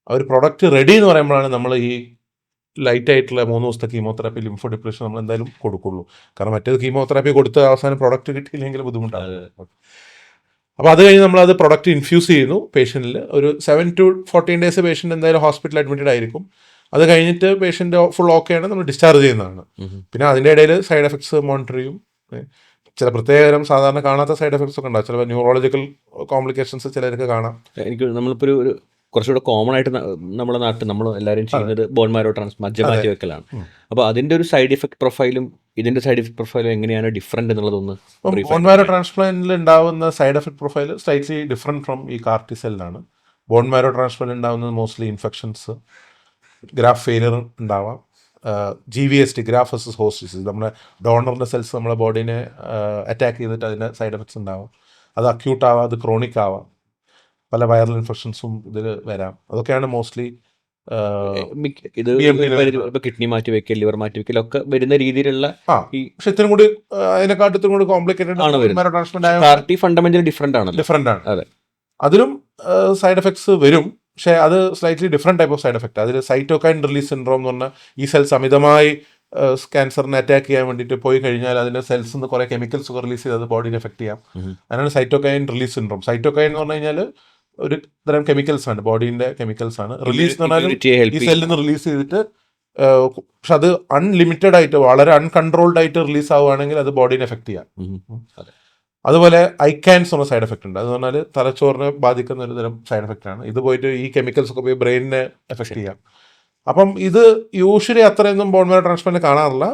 [SPEAKER 2] അവർ പ്രൊഡക്റ്റ് റെഡി എന്ന് പറയുമ്പോഴാണ് നമ്മൾ ഈ ലൈറ്റ് ആയിട്ടുള്ള മൂന്ന് ദിവസത്തെ കീമോതെറാപ്പി ലിംഫോ ഡിപ്രഷൻ നമ്മൾ എന്തായാലും കൊടുക്കുള്ളൂ. കാരണം മറ്റേത് കീമോതെറാപ്പി കൊടുത്ത് അവസാനം പ്രൊഡക്റ്റ് കിട്ടിയില്ലെങ്കിൽ ബുദ്ധിമുട്ടാണ്. അപ്പോൾ അത് കഴിഞ്ഞ് നമ്മളത് പ്രൊഡക്റ്റ് ഇൻഫ്യൂസ് ചെയ്യുന്നു പേഷ്യന്റിൽ ഒരു seven to fourteen days patient എന്തായാലും ഹോസ്പിറ്റലിൽ അഡ്മിറ്റഡ് ആയിരിക്കും. അത് കഴിഞ്ഞിട്ട് പേഷ്യന്റ് ഫുൾ ഓക്കെ ആണ് നമ്മൾ ഡിസ്ചാർജ് ചെയ്യുന്നതാണ്. പിന്നെ അതിന്റെ ഇടയിൽ സൈഡ് എഫക്ട്സ് മോണിറ്റർ ചെയ്യും. ചില പ്രത്യേകതരം സാധാരണ കാണാത്ത സൈഡ് എഫക്ട്സ് ഒക്കെ ഉണ്ടാവും. ചിലപ്പോൾ ന്യൂറോളജിക്കൽ കോംപ്ലിക്കേഷൻസ് ചിലർക്ക് കാണാം.
[SPEAKER 1] എനിക്ക് നമ്മളിപ്പോൾ ഒരു ഒരു കുറച്ചുകൂടെ കോമൺ ആയിട്ട് നമ്മുടെ നാട്ടിൽ നമ്മൾ എല്ലാവരും ചെയ്യുന്നത് ബോൺമാരോ ട്രാൻസ് മജ്ജ മാറ്റി വെക്കലാണ്. അപ്പോൾ അതിന്റെ ഒരു സൈഡ് ഇഫക്ട് പ്രൊഫൈലും ഇതിന്റെ സൈഡ് ഇഫക്ട് പ്രൊഫൈലും എങ്ങനെയാണ് ഡിഫറെന്റ് എന്നുള്ളതൊന്ന് ബോൺ മാരോ
[SPEAKER 2] ബോൺമാരോ ട്രാൻസ്പ്ലാന്റിൽ ഉണ്ടാവുന്ന side effect profile slightly different from ഈ CAR T bone bone marrow transplant ഉണ്ടാവുന്നത് മോസ്റ്റ്ലി ഇൻഫെക്ഷൻസ് ഗ്രാഫ് ഫെയിലിയർ ഉണ്ടാവാം. G V S T graft versus ഹോസ്റ്റിസ് നമ്മുടെ ഡോണറിന്റെ സെൽസ് നമ്മുടെ ബോഡീനെ അറ്റാക്ക് ചെയ്തിട്ട് അതിന്റെ സൈഡ് എഫക്ട്സ് ഉണ്ടാവാം. അത് അക്യൂട്ട് ആവാം അത് ക്രോണിക് ആവാം. പല വൈറൽ ഇൻഫെക്ഷൻസും ഇതിൽ വരാം. അതൊക്കെയാണ് മോസ്റ്റ്ലി
[SPEAKER 1] ഇത് കിഡ്നി മാറ്റി വെക്കൽ ലിവർ മാറ്റി വെക്കൽ ഒക്കെ വരുന്ന രീതിയിലുള്ള
[SPEAKER 2] പക്ഷെ ഇത്തിനും കൂടി അതിനെക്കാട്ടും ഇത്തിനും കൂടി കോംപ്ലിക്കേറ്റഡ്
[SPEAKER 1] ആണ് പാർട്ടി ഫണ്ടമെന്റലി ഡിഫറെന്റ് ആണ്
[SPEAKER 2] ഡിഫറെന്റ് ആണ്.
[SPEAKER 1] അതെ.
[SPEAKER 2] അതിലും സൈഡ് എഫക്ട്സ് വരും. പക്ഷേ അത് slightly different type of side effect അതിൽ സൈറ്റോകൈൻ റിലീസ് സിൻഡ്രോം എന്ന് പറഞ്ഞാൽ ഈ സെൽസ് അമിതമായി ക്യാൻസറിനെ അറ്റാക്ക് ചെയ്യാൻ വേണ്ടിയിട്ട് പോയി കഴിഞ്ഞാൽ അതിന്റെ സെൽസ് നിന്ന് കുറേ കെമിക്കൽസ് റിലീസ് ചെയ്ത് അത് ബോഡീനെ എഫക്ട് ചെയ്യാം. അതിനാണ് സൈറ്റോകൈൻ റിലീസ് സിൻഡ്രോം സൈറ്റോകൈൻ എന്ന് പറഞ്ഞു കഴിഞ്ഞാൽ ഒരു തരം കെമിക്കൽസ് ആണ് ബോഡീന്റെ കെമിക്കൽസ് ആണ്. റിലീസ് എന്ന് പറഞ്ഞാൽ ഈ നിന്ന് റിലീസ് ചെയ്തിട്ട് പക്ഷെ അത് അൺലിമിറ്റഡ് ആയിട്ട് വളരെ അൺകൺട്രോൾഡ് ആയിട്ട് റിലീസ് ആവുകയാണെങ്കിൽ അത് ബോഡീനെ എഫക്ട് ചെയ്യാം.
[SPEAKER 1] അതുപോലെ ഐ
[SPEAKER 2] അതുപോലെ ഐക്കാൻസ് എന്ന സൈഡ് എഫക്റ്റ് ഉണ്ട്. അത് പറഞ്ഞാൽ തലച്ചോറിനെ ബാധിക്കുന്ന ഒരു തരം സൈഡ് എഫക്റ്റ് ആണ്. ഇത് പോയിട്ട് ഈ കെമിക്കൽസ് ഒക്കെ പോയി ബ്രെയിനിനെ എഫക്ട് ചെയ്യാം. അപ്പം ഇത് യൂഷ്വലി അത്രയൊന്നും ബോൺമേറോ ട്രാൻസ്പ്ലാന്റ് കാണാറില്ല.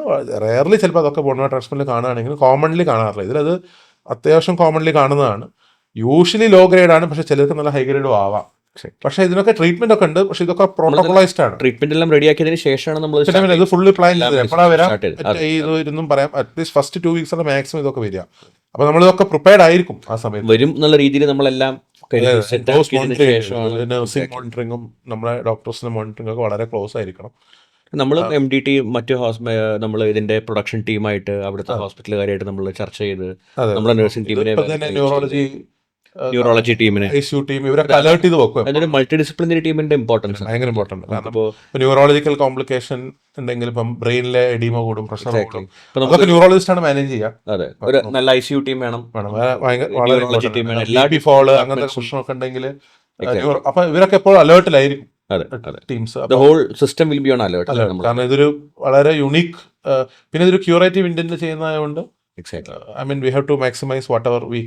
[SPEAKER 2] റെയർലി ചിലപ്പോൾ അതൊക്കെ ബോൺമേറോ ട്രാൻസ്പ്ലാന്റ് കാണുകയാണെങ്കിൽ കോമൺലി കാണാറില്ല. ഇതിലത് അത്യാവശ്യം കോമൺലി കാണുന്നതാണ്. യൂഷ്വലി ലോ ഗ്രേഡ് ആണ് പക്ഷെ ചിലർക്ക് നല്ല ഹൈ ഗ്രേഡും ആവാം. പക്ഷെ ഇതിനൊക്കെ ട്രീറ്റ്മെന്റ് ഒക്കെ ഉണ്ട് പക്ഷെ ഇതൊക്കെ പ്രോട്ടോകോളൈസ്ഡ് ആണ്.
[SPEAKER 1] ട്രീറ്റ്മെന്റ് എല്ലാം റെഡിയാക്കിയതിന് ശേഷമാണ് നമ്മൾ
[SPEAKER 2] ഇത് ഫുള്ളി പ്ലാൻ ചെയ്തത്. എപ്പോഴാ വരാം? ഇതൊന്നും പറയാം. At least first two weeks ആണ് മാക്സിമം ഇതൊക്കെ വരിക. അപ്പൊ നമ്മൾ ഇതൊക്കെ പ്രിപ്പയർഡ് ആയിരിക്കും ആ സമയത്ത്.
[SPEAKER 1] വരും എന്നുള്ള രീതിയിൽ നമ്മളെല്ലാം
[SPEAKER 2] നഴ്സിംഗ് മോണിറ്ററിങ്ങും നമ്മുടെ ഡോക്ടേഴ്സിന്റെ മോണിറ്ററിംഗ് ഒക്കെ വളരെ ക്ലോസ് ആയിരിക്കണം.
[SPEAKER 1] നമ്മൾ എം ഡി ടി മറ്റു നമ്മൾ ഇതിന്റെ പ്രൊഡക്ഷൻ ടീമായിട്ട് അവിടുത്തെ ഹോസ്പിറ്റലുകാരായിട്ട് നമ്മൾ ചർച്ച ചെയ്ത് നമ്മുടെ നഴ്സിംഗ് ടീമിനെ
[SPEAKER 2] ന്യൂറോളജി
[SPEAKER 1] ന്യൂറോളജി ടീമിനെ
[SPEAKER 2] ഇഷ്യൂ ടീം ഇവരൊക്കെ അലേർട്ട് ചെയ്ത് വെക്കും
[SPEAKER 1] അതിനൊരു മൾട്ടി ഡിസിപ്ലിനറി ടീമിന്റെ ഇമ്പോർട്ടൻസ്
[SPEAKER 2] ഭയങ്കര ഇമ്പോർട്ടന്റ് കാരണം
[SPEAKER 1] അപ്പോൾ
[SPEAKER 2] ന്യൂറോളജിക്കൽ കോംപ്ലിക്കേഷൻ എന്തെങ്കിലും ഇപ്പം ബ്രെയിനിലെ എഡീമ കൂടും പ്രഷർ കൂടും.
[SPEAKER 1] നമുക്ക്
[SPEAKER 2] ന്യൂറോളജിസ്റ്റ് ആണ് മാനേജ് ചെയ്യുക
[SPEAKER 1] അതെ. ഒരു നല്ല ഐ സിയു ടീം വേണം.
[SPEAKER 2] വേണം. വളരെ
[SPEAKER 1] team ആണ്. എല്ലാ
[SPEAKER 2] ഫോൾ അങ്ങനത്തെ. പ്രശ്നമൊക്കെ ഉണ്ടെങ്കിൽ അപ്പൊ ഇവരൊക്കെ എപ്പോഴും അലേർട്ടിലായിരിക്കും teams
[SPEAKER 1] the whole system will be on alert
[SPEAKER 2] കാരണം ഇതൊരു വളരെ യുണീക്ക് പിന്നെ ഇതൊരു ക്യൂറേറ്റീവ് ഇന്ത്യൻ ചെയ്യുന്നതുകൊണ്ട്
[SPEAKER 1] exact
[SPEAKER 2] I mean we have to maximize what ever.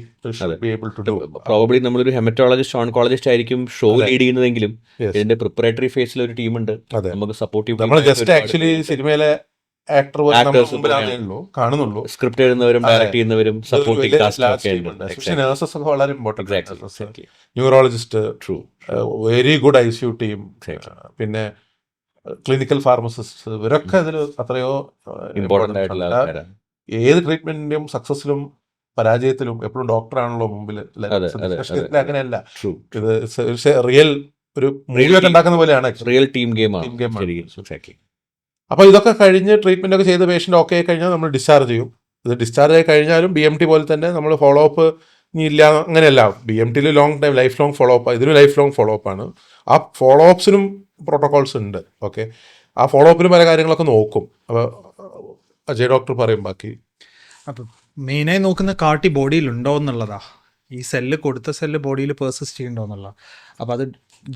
[SPEAKER 2] Be able to do
[SPEAKER 1] probably നമ്മളൊരു ഹെമറ്റോളജിസ്റ്റ് ഓൺകോളജിസ്റ്റ് ആയിരിക്കും ഷോ. ലീഡ് ചെയ്യുന്നതെങ്കിലും ഇതിന്റെ പ്രിപ്പറേറ്ററി ഫേസിൽ ഒരു ടീമുണ്ട് നമുക്ക് സപ്പോർട്ടീവ്
[SPEAKER 2] നമ്മൾ ജസ്റ്റ് ആക്ച്വലി സിനിമയിലെ ആക്ടർ കാണുന്നുള്ളൂ.
[SPEAKER 1] സ്ക്രിപ്റ്റ് എഴുതുന്നവരും
[SPEAKER 2] ഡയറക്റ്റ്
[SPEAKER 1] ഡയറക്ട് ചെയ്യുന്നവരും സപ്പോർട്ടിംഗ് കാസ്റ്റ് ഒക്കെ ഉണ്ട്.
[SPEAKER 2] എസ്പെഷ്യലി നേഴ്സസ് ഒക്കെ വളരെ
[SPEAKER 1] important
[SPEAKER 2] neurologist
[SPEAKER 1] true
[SPEAKER 2] very good I C team പിന്നെ ക്ലിനിക്കൽ ഫാർമസിസ്റ്റ് ഇവരൊക്കെ അതിൽ അത്രയോ
[SPEAKER 1] ഇമ്പോർട്ടന്റ് ആയിട്ടുള്ള
[SPEAKER 2] ആണ്.
[SPEAKER 1] ആൾക്കാരാണ്.
[SPEAKER 2] ഏത് ട്രീറ്റ്മെന്റിന്റെയും സക്സസിലും പരാജയത്തിലും എപ്പോഴും ഡോക്ടറാണല്ലോ മുമ്പിൽ
[SPEAKER 1] അതെ, അതെ, അതെ.
[SPEAKER 2] അങ്ങനെയല്ല. ഇത് റിയൽ ഒരു
[SPEAKER 1] മൂവിയൊക്കെ
[SPEAKER 2] ഉണ്ടാക്കുന്ന പോലെയാണ്
[SPEAKER 1] റിയൽ ടീം ഗെയിം
[SPEAKER 2] അപ്പൊ ഇതൊക്കെ കഴിഞ്ഞ് ട്രീറ്റ്മെന്റ് ഒക്കെ ചെയ്ത് പേഷ്യന്റ് ഓക്കെ ആയി കഴിഞ്ഞാൽ നമ്മൾ ഡിസ്ചാർജ് ചെയ്യും. ഇത് ഡിസ്ചാർജ് ആയി കഴിഞ്ഞാലും ബി എം ടി പോലെ തന്നെ നമ്മൾ ഫോളോ അപ്പ് ഇനി ഇല്ല അങ്ങനെയല്ല. ബി എം ടിയിൽ long time life long follow up ഇതിലും ലൈഫ് ലോങ് ഫോളോ അപ്പ് ആണ്. ആ ഫോളോ അപ്സിനും പ്രോട്ടോകോൾസ് ഉണ്ട് ഓക്കെ ആ ഫോളോ അപ്പിന് പല കാര്യങ്ങളൊക്കെ നോക്കും. അപ്പോൾ അജയ് ഡോക്ടർ പറയും ബാക്കി.
[SPEAKER 3] അപ്പം മെയിനായി നോക്കുന്ന കാട്ടി ബോഡിയിൽ ഉണ്ടോ എന്നുള്ളതാ. ഈ സെല്ല് കൊടുത്ത സെല്ല് ബോഡിയിൽ പേഴ്സിസ്റ്റ് ചെയ്യണ്ടോ എന്നുള്ള അപ്പോൾ അത്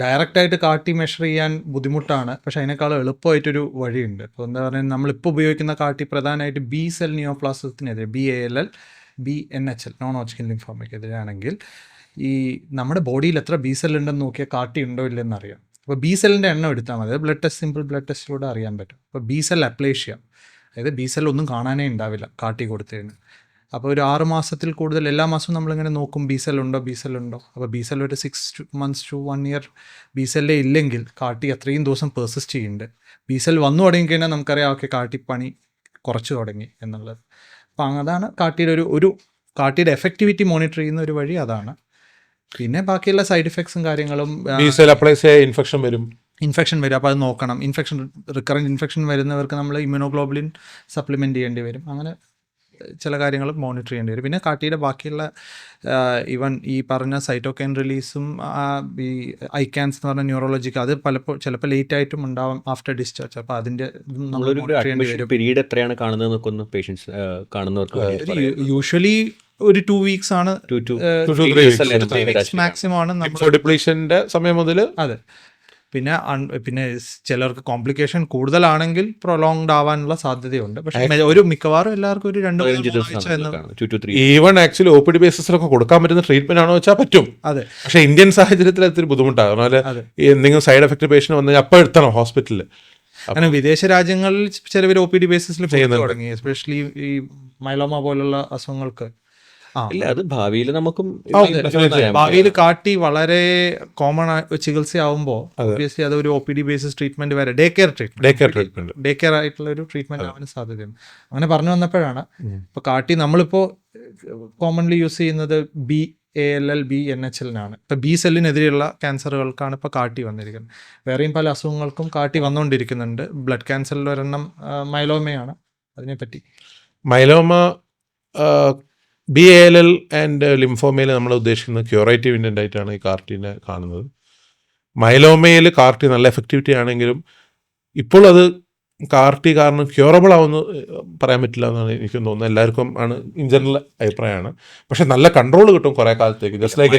[SPEAKER 3] ഡയറക്റ്റായിട്ട് കാട്ടി മെഷർ ചെയ്യാൻ ബുദ്ധിമുട്ടാണ്. പക്ഷെ അതിനേക്കാൾ എളുപ്പമായിട്ടൊരു വഴിയുണ്ട്. അപ്പോൾ എന്താ പറയുക നമ്മളിപ്പോൾ ഉപയോഗിക്കുന്ന കാട്ടി പ്രധാനമായിട്ട് B cell നിയോപ്ലാസത്തിനെതിരെ B A L L B N H L non ഓച്ചിക്കൽ ലിംഫോമയ്ക്കെതിരാണെങ്കിൽ ഈ നമ്മുടെ ബോഡിയിൽ എത്ര ബി സെൽ ഉണ്ടെന്ന് നോക്കിയാൽ കാട്ടി ഉണ്ടോ ഇല്ലെന്ന് അറിയാം. അപ്പോൾ ബി സെല്ലിന്റെ എണ്ണം എടുത്താൽ മതി. ബ്ലഡ് ടെസ്റ്റ് സിമ്പിൾ ബ്ലഡ് ടെസ്റ്റിലൂടെ അറിയാൻ പറ്റും. അപ്പോൾ ബി സെൽ അപ്ലേഷ്യ അതായത് ബി സെൽ ഒന്നും കാണാനേ ഉണ്ടാവില്ല കാട്ടി കൊടുത്തതിന് അപ്പോൾ ഒരു ആറ് മാസത്തിൽ കൂടുതൽ എല്ലാ മാസവും നമ്മളിങ്ങനെ നോക്കും ബി സെൽ ഉണ്ടോ ബി സെൽ ഉണ്ടോ. അപ്പോൾ ബി സെൽ ഒരു six months to one year B സെല്ലേ ഇല്ലെങ്കിൽ കാട്ടി അത്രയും ദിവസം പെർസിസ്റ്റ് ചെയ്യുന്നുണ്ട് ബി സെൽ വന്നു തുടങ്ങിക്കഴിഞ്ഞാൽ നമുക്കറിയാം ഓക്കെ കാട്ടി പണി കുറച്ച് തുടങ്ങി എന്നുള്ളത്. അപ്പോൾ അതാണ് കാട്ടിയുടെ ഒരു ഒരു കാട്ടിയുടെ എഫക്റ്റിവിറ്റി മോണിറ്റർ ചെയ്യുന്ന ഒരു വഴി അതാണ്. പിന്നെ ബാക്കിയുള്ള സൈഡ് ഇഫക്ട്സും കാര്യങ്ങളും
[SPEAKER 2] ബി സെൽ അപ്ലൈ ഇൻഫെക്ഷൻ വരും.
[SPEAKER 3] ഇൻഫെക്ഷൻ വരും. അപ്പോൾ അത് നോക്കണം. ഇൻഫെക്ഷൻ റിക്കറന്റ് ഇൻഫെക്ഷൻ വരുന്നവർക്ക് നമ്മൾ ഇമ്യൂണോഗ്ലോബുലിൻ സപ്ലിമെന്റ് ചെയ്യേണ്ടി വരും. അങ്ങനെ ചില കാര്യങ്ങൾ മോണിറ്റർ ചെയ്യേണ്ടി വരും. പിന്നെ കാട്ടിയുടെ ബാക്കിയുള്ള ഈവൻ ഈ പറഞ്ഞ സൈറ്റോകൈൻ റിലീസും ഈ ഐക്യാൻസ് എന്ന് പറഞ്ഞ ന്യൂറോളജിക്ക് അത് പലപ്പോൾ ചിലപ്പോൾ ലേറ്റ് ആയിട്ടും ഉണ്ടാവും ആഫ്റ്റർ ഡിസ്ചാർജ്. അപ്പോൾ അതിന്റെ
[SPEAKER 1] പീരീഡ് എത്രയാണ് കാണുന്നത് പേഷ്യൻസ് കാണുന്നവർക്ക്
[SPEAKER 3] യൂഷ്വലി ഒരു ടു വീക്സ് ആണ് മാക്സിമം ആണ്
[SPEAKER 2] ഡിപ്ലീഷന്റെ സമയം മുതൽ
[SPEAKER 3] അതെ. പിന്നെ പിന്നെ ചിലർക്ക് കോംപ്ലിക്കേഷൻ കൂടുതലാണെങ്കിൽ പ്രൊലോങ്ഡ് ആവാനുള്ള സാധ്യതയുണ്ട്. പക്ഷേ ഒരു മിക്കവാറും എല്ലാവർക്കും ഒരു രണ്ട്
[SPEAKER 2] even actually O P D ബേസിസിലൊക്കെ കൊടുക്കാൻ പറ്റുന്ന ട്രീറ്റ്മെന്റ് ആണോ വെച്ചാൽ പറ്റും.
[SPEAKER 3] അതെ.
[SPEAKER 2] പക്ഷെ ഇന്ത്യൻ സാഹചര്യത്തിൽ അതൊരു ബുദ്ധിമുട്ടാണ്. എന്തെങ്കിലും സൈഡ് എഫക്ട് പേഷ്യന്റ് വന്നു അപ്പോൾ എടുത്തണം ഹോസ്പിറ്റലിൽ
[SPEAKER 3] അങ്ങനെ വിദേശ രാജ്യങ്ങളിൽ ചിലവർ ഒ പി ഡി ബേസിസിൽ
[SPEAKER 2] ചെയ്യുന്നത്
[SPEAKER 3] തുടങ്ങി എസ്പെഷ്യലി ഈ മൈലോമ പോലുള്ള അസുഖങ്ങൾക്ക്.
[SPEAKER 1] ഇല്ല അത് ഭാവിയിൽ നമുക്കും
[SPEAKER 3] ഭാവിയിൽ കാട്ടി വളരെ കോമൺ ചികിത്സയാവുമ്പോൾ ഒബിയസ്ലി അത്. ഒരു O P D basis treatment വരെ day care treatment
[SPEAKER 2] day care treatment
[SPEAKER 3] day care ആയിട്ടുള്ള ഒരു ട്രീറ്റ്മെന്റ് ആവാൻ സാധ്യതയുണ്ട്. അങ്ങനെ പറഞ്ഞു വന്നപ്പോഴാണ് ഇപ്പൊ കാട്ടി നമ്മളിപ്പോ കോമൺലി യൂസ് ചെയ്യുന്നത് B A L L B N H എല്ലിനാണ് ഇപ്പൊ ബി സെല്ലിനെതിരെയുള്ള ക്യാൻസറുകൾക്കാണ് ഇപ്പൊ കാട്ടി വന്നിരിക്കുന്നത്. വേറെയും പല അസുഖങ്ങൾക്കും കാട്ടി വന്നുകൊണ്ടിരിക്കുന്നുണ്ട് ബ്ലഡ് ക്യാൻസറിൽ ഒരെണ്ണം മൈലോമയാണ് അതിനെപ്പറ്റി.
[SPEAKER 2] Myeloma B A L L and ലിംഫോമയിൽ നമ്മൾ ഉദ്ദേശിക്കുന്നത് ക്യൂറേറ്റീവ് ഇന്റന്റ് ആയിട്ടാണ് ഈ കാർട്ടിനെ കാണുന്നത്. മൈലോമയിൽ കാർട്ടി നല്ല എഫക്റ്റിവിറ്റി ആണെങ്കിലും ഇപ്പോൾ അത് കാർട്ടി കാരണം ക്യൂറബിൾ ആവുമെന്ന് പറയാൻ പറ്റില്ല എന്നാണ് എനിക്ക് തോന്നുന്നത്. എല്ലാവർക്കും ആണ് ഇൻ ജനറൽ അഭിപ്രായമാണ്. പക്ഷെ നല്ല കൺട്രോൾ കിട്ടും കുറെ കാലത്തേക്ക്. ജസ്റ്റ് ലൈക്ക്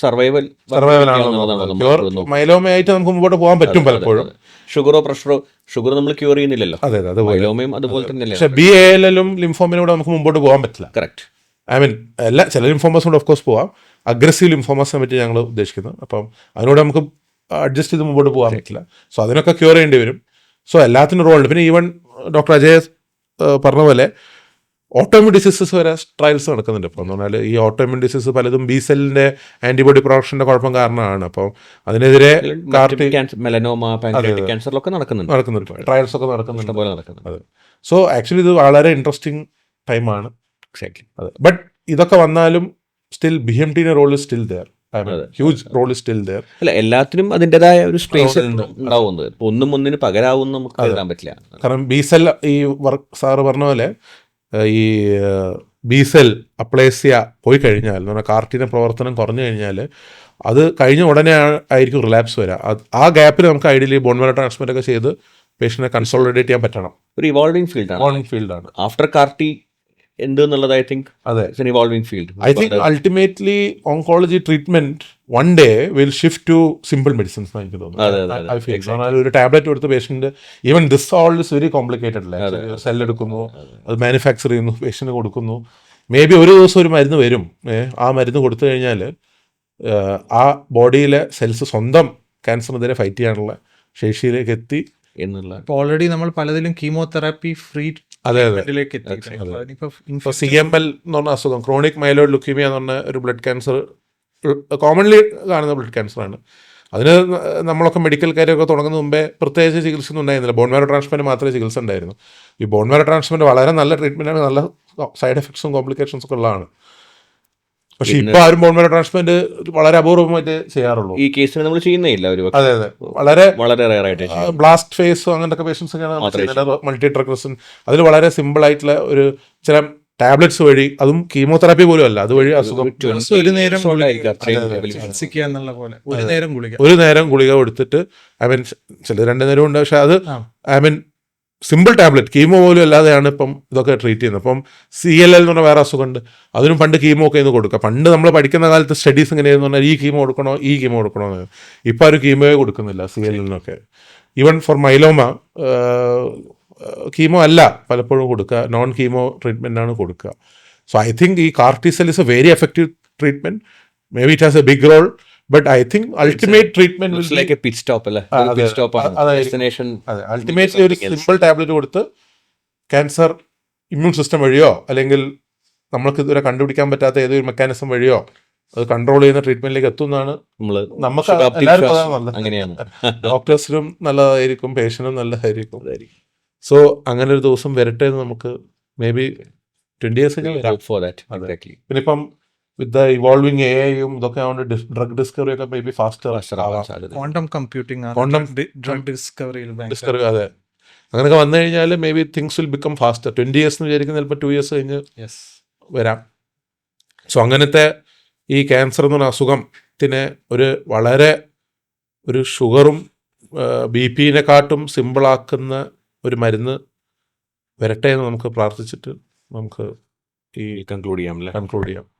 [SPEAKER 1] സർവൈവൽ
[SPEAKER 2] സർവൈവൽ ആണ് മൈലോമയായിട്ട് നമുക്ക് മുമ്പോട്ട് പോകാൻ പറ്റും പലപ്പോഴും.
[SPEAKER 1] ഷുഗറോ പ്രഷറോ ഷുഗർ നമ്മൾ ക്യൂർ ചെയ്യുന്നില്ലല്ലോ.
[SPEAKER 2] അതെ അതെ
[SPEAKER 1] മൈലോമയും അതുപോലെ തന്നെ
[SPEAKER 2] പക്ഷെ ബി എ എൽ എല്ലും ലിംഫോമിനും കൂടെ നമുക്ക് മുമ്പോട്ട് പോകാൻ പറ്റില്ല.
[SPEAKER 1] കറക്റ്റ്
[SPEAKER 2] ഐ മീൻ എല്ലാ ചില ലിംഫോമസ് കൊണ്ട് ഓഫ് കോഴ്സ് പോവാം. അഗ്രസീവ് ലിംഫോമസിനെ പറ്റി ഞങ്ങൾ ഉദ്ദേശിക്കുന്നത് അപ്പം അതിനോട് നമുക്ക് അഡ്ജസ്റ്റ് ചെയ്ത് മുമ്പോട്ട് പോകാൻ പറ്റില്ല. സോ അതിനൊക്കെ ക്യൂർ ചെയ്യേണ്ടി വരും. സോ എല്ലാത്തിനും റോൾ ഉണ്ട്. പിന്നെ ഈവൻ ഡോക്ടർ അജയ് പറഞ്ഞ പോലെ ഓട്ടോമ്യൂൺ ഡിസീസസ് വരെ ട്രയൽസ് നടക്കുന്നുണ്ട്. ഇപ്പോൾ എന്ന് പറഞ്ഞാൽ ഈ ഓട്ടോമ്യൂൺ ഡിസീസ് പലതും ബി സെല്ലിന്റെ ആന്റിബോഡി പ്രൊഡക്ഷന്റെ കുഴപ്പം കാരണമാണ്. അപ്പോൾ അതിനെതിരെ
[SPEAKER 1] മെലനോമ ക്യാൻസറിലൊക്കെ നടക്കുന്നുണ്ട്.
[SPEAKER 2] നടക്കുന്നുണ്ട്. ട്രയൽസ് ഒക്കെ നടക്കുന്നുണ്ട്.
[SPEAKER 1] പോലെ നടക്കുന്നുണ്ട്.
[SPEAKER 2] സോ ആക്ച്വലി ഇത് വളരെ ഇൻട്രസ്റ്റിംഗ് ടൈമാണ്
[SPEAKER 1] എക്സാക്ട്ലി
[SPEAKER 2] അതെ. ബട്ട് ഇതൊക്കെ വന്നാലും still B M ടിന്റെ role still there huge role still there
[SPEAKER 1] അല്ല എല്ലാത്തിനും അതിന്റെതായ ഒരു സ്പേസ് ഉണ്ടാവുന്നത്. ഒന്നും ഒന്നിന് പകരാവും നമുക്ക് എഴുതാൻ പറ്റില്ല.
[SPEAKER 2] കാരണം ബി സെൽ ഈ വർക്ക് സാറ് പറഞ്ഞ പോലെ ഈ ബി സെൽ അപ്ലേസിയ പോയി കഴിഞ്ഞാൽ എന്ന് പറഞ്ഞാൽ കാർട്ടിന്റെ പ്രവർത്തനം കുറഞ്ഞു കഴിഞ്ഞാൽ അത് കഴിഞ്ഞ ഉടനെ ആയിരിക്കും റിലാപ്സ് വരിക അത് ആ ഗ്യാപ്പിൽ നമുക്ക് ഐഡിയലി ബോൺമെറ ട്രാൻസ്പ്ലാന്റ് ഒക്കെ ചെയ്ത് പേഷ്യനെ കൺസോളിഡേറ്റ് ചെയ്യാൻ പറ്റണം.
[SPEAKER 1] ഒരു ഇവോൾവിംഗ് ഫീൽഡാണ്
[SPEAKER 2] ഇവോൾവിംഗ് ഫീൽഡാണ്
[SPEAKER 1] ആഫ്റ്റർ കാർട്ടി എന്ത് എന്നുള്ളത് ഐ തിങ്ക്
[SPEAKER 2] അതെ
[SPEAKER 1] evolving field
[SPEAKER 2] I think ultimately oncology treatment one day will shift to simple medicines എനിക്ക് തോന്നുന്നു. ഒരു ടാബ്ലറ്റ് കൊടുത്ത patient even this all is very complicated അല്ലേ സെൽ എടുക്കുന്നു അത് മാനുഫാക്ചർ ചെയ്യുന്നു പേഷ്യന്റ് കൊടുക്കുന്നു. മേ ബി ഒരു ദിവസം ഒരു മരുന്ന് വരും. ആ മരുന്ന് കൊടുത്തു കഴിഞ്ഞാൽ ആ ബോഡിയിലെ സെൽസ് സ്വന്തം ക്യാൻസറിനെതിരെ ഫൈറ്റ് ചെയ്യാനുള്ള ശേഷിയിലേക്ക് എത്തി.
[SPEAKER 1] എന്നുള്ള
[SPEAKER 3] ഇപ്പൊ ഓൾറെഡി നമ്മൾ പലതിലും കീമോതെറാപ്പി ഫ്രീ
[SPEAKER 2] അതെ അതെ. ഇപ്പോൾ സി എം എൽ എന്ന് പറഞ്ഞ അസുഖം ക്രോണിക് മൈലോയിഡ് ലുക്കീമിയ എന്ന് പറഞ്ഞ ഒരു ബ്ലഡ് ക്യാൻസർ കോമൺലി കാണുന്ന ബ്ലഡ് ക്യാൻസറാണ് അതിന് നമ്മളൊക്കെ മെഡിക്കൽ കാര്യമൊക്കെ തുടങ്ങുന്ന മുമ്പേ പ്രത്യേകിച്ച് ചികിത്സ ഒന്നും ഉണ്ടായിരുന്നില്ല. ബോൺമാരോ ട്രാൻസ്പ്ലാന്റ് മാത്രമേ ചികിത്സ ഉണ്ടായിരുന്നു. ഈ ബോൺമാരോ ട്രാൻസ്പ്ലാന്റ് വളരെ നല്ല ട്രീറ്റ്മെന്റാണ് നല്ല സൈഡ് എഫക്ട്സും കോംപ്ലിക്കേഷൻസ് ഒക്കെ ഉള്ളതാണ്. പക്ഷേ ഇപ്പൊ ആരും ബോൺ മെറോ ട്രാൻസ്പ്ലാന്റ് വളരെ അപൂർവമായിട്ട് ചെയ്യാറുള്ളൂ.
[SPEAKER 1] ഈ കേസിന് നമ്മൾ ചെയ്യുന്നില്ല ഒരു
[SPEAKER 2] അതെ അതെ. വളരെ
[SPEAKER 1] വളരെ റയർ ആയിട്ട്
[SPEAKER 2] ബ്ലാസ്റ്റ് ഫേസോ അങ്ങനത്തെ പേഷ്യൻസ് ഒക്കെയാണ് മൾട്ടി ട്രക്രസിൻ അതിൽ വളരെ സിമ്പിൾ ആയിട്ടുള്ള ഒരു ചില ടാബ്ലറ്റ്സ് വഴി അതും കീമോതെറാപ്പി പോലും അല്ല. അതുവഴി അസുഖം
[SPEAKER 3] ഒരു നേരം ഒരു നേരം ഗുളിക.
[SPEAKER 2] കൊടുത്തിട്ട് ഐ മീൻ ചില രണ്ട് നേരം ഉണ്ട്. പക്ഷെ അത് I mean simple tablet chemo പോലും അല്ലാതെയാണ് ഇപ്പം ഇതൊക്കെ ട്രീറ്റ് ചെയ്യുന്നത്. അപ്പം സി എൽ എൽ എന്ന് പറഞ്ഞ വേറെ അസുഖമുണ്ട്. അതിനും പണ്ട് കീമോ ഒക്കെ ഇന്ന് കൊടുക്കുക. പണ്ട് നമ്മൾ പഠിക്കുന്ന കാലത്ത് സ്റ്റഡീസ് എങ്ങനെയാണെന്ന് പറഞ്ഞാൽ ഈ കീമോ കൊടുക്കണോ ഈ കീമോ കൊടുക്കണോ എന്ന്. ഇപ്പം ആരും കീമോയെ കൊടുക്കുന്നില്ല സി എൽ എല്ലിനൊക്കെ ഈവൻ ഫോർ മൈലോമ കീമോ അല്ല. പലപ്പോഴും കൊടുക്കുക. നോൺ കീമോ ട്രീറ്റ്മെന്റ് ആണ് കൊടുക്കുക. സോ ഐ തിങ്ക് ഈ CAR T cell is a very effective treatment maybe it has a big role but I think ultimate treatment
[SPEAKER 1] like a pit stop അല്ലേ. Pit stop ആണ്. Destination
[SPEAKER 2] അതെ. Ultimately ഒരു simple tablet കൊടുത്ത് cancer immune system വഴിയോ അല്ലെങ്കിൽ നമ്മൾക്ക് ഇതുവരെ കണ്ടുപിടിക്കാൻ പറ്റാത്ത ഏതൊരു മെക്കാനിസം വഴിയോ അത് കൺട്രോൾ ചെയ്യുന്ന ട്രീറ്റ്മെന്റിലേക്ക് എത്തുന്നതാണ്
[SPEAKER 1] നമ്മൾ
[SPEAKER 2] നമുക്ക്.
[SPEAKER 1] അങ്ങനെയാണ്.
[SPEAKER 2] ഡോക്ടേഴ്സിനും നല്ലതായിരിക്കും പേഷ്യനും നല്ലതായിരിക്കും. സോ അങ്ങനെ ഒരു ദിവസം വരട്ടെ എന്ന് നമുക്ക് മേ ബി ട്വന്റി ഇയേഴ്സ്. പിന്നെ ഇപ്പം വിത്ത് ദ ഇവോൾവിംഗ് എ ഐയും ഇതൊക്കെ ആവുകൊണ്ട് ഡ്രഗ് ഡിസ്കവറി ഒക്കെ മേ ബി ഫാസ്റ്റർ
[SPEAKER 1] Faster ആവാൻ സാധ്യത.
[SPEAKER 3] Quantum computing
[SPEAKER 2] Quantum-
[SPEAKER 3] drug discovery
[SPEAKER 2] discovery അതെ. അങ്ങനെയൊക്കെ വന്നു കഴിഞ്ഞാൽ maybe things will become faster twenty years എന്ന് വിചാരിക്കുന്ന ചിലപ്പോൾ ടു ഇയേഴ്സ് കഴിഞ്ഞ് വരാം. സോ അങ്ങനത്തെ ഈ ക്യാൻസർ എന്ന് പറഞ്ഞ അസുഖത്തിന് ഒരു വളരെ ഒരു ഷുഗറും ബി പിനെക്കാട്ടും സിമ്പിളാക്കുന്ന ഒരു മരുന്ന് വരട്ടെ എന്ന് നമുക്ക് പ്രാർത്ഥിച്ചിട്ട് നമുക്ക് ഈ
[SPEAKER 1] കൺക്ലൂഡ് ചെയ്യാം അല്ലേ
[SPEAKER 2] കൺക്ലൂഡ് ചെയ്യാം.